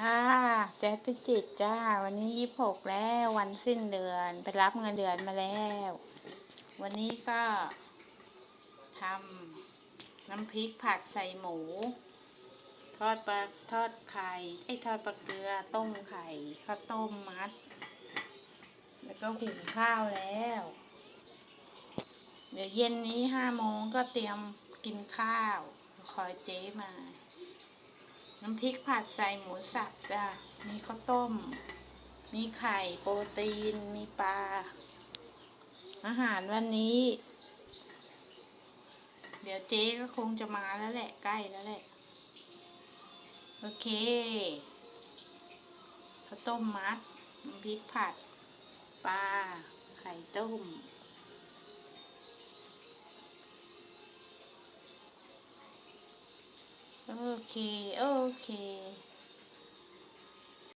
ค่ะแจ๊ดพิจิตจ้า วันนี้ยี่หกแล้ววันสิ้นเดือน ไปรับเงินเดือนมาแล้ว วันนี้ก็ทำน้ำพริกผัดใส่หมู ทอดปลาทอดไข่ไอ้ทอดปลาเกลือต้มไข่ข้าวต้มมัด แล้วก็หุงข้าวแล้ว เดี๋ยวเย็นนี้ห้าโมงก็เตรียมกินข้าว คอยเจ๊มา น้ำพริกผัดใส่หมูสับจ้ะมีข้าวต้ม มีไข่โปรตีน มีปลา อาหารวันนี้ เดี๋ยวเจ๊ก็คงจะมาแล้วแหละ ใกล้แล้วแหละ โอเค ข้าวต้มมัด น้ำพริกผัด ปลา ไข่ต้ม okay okay.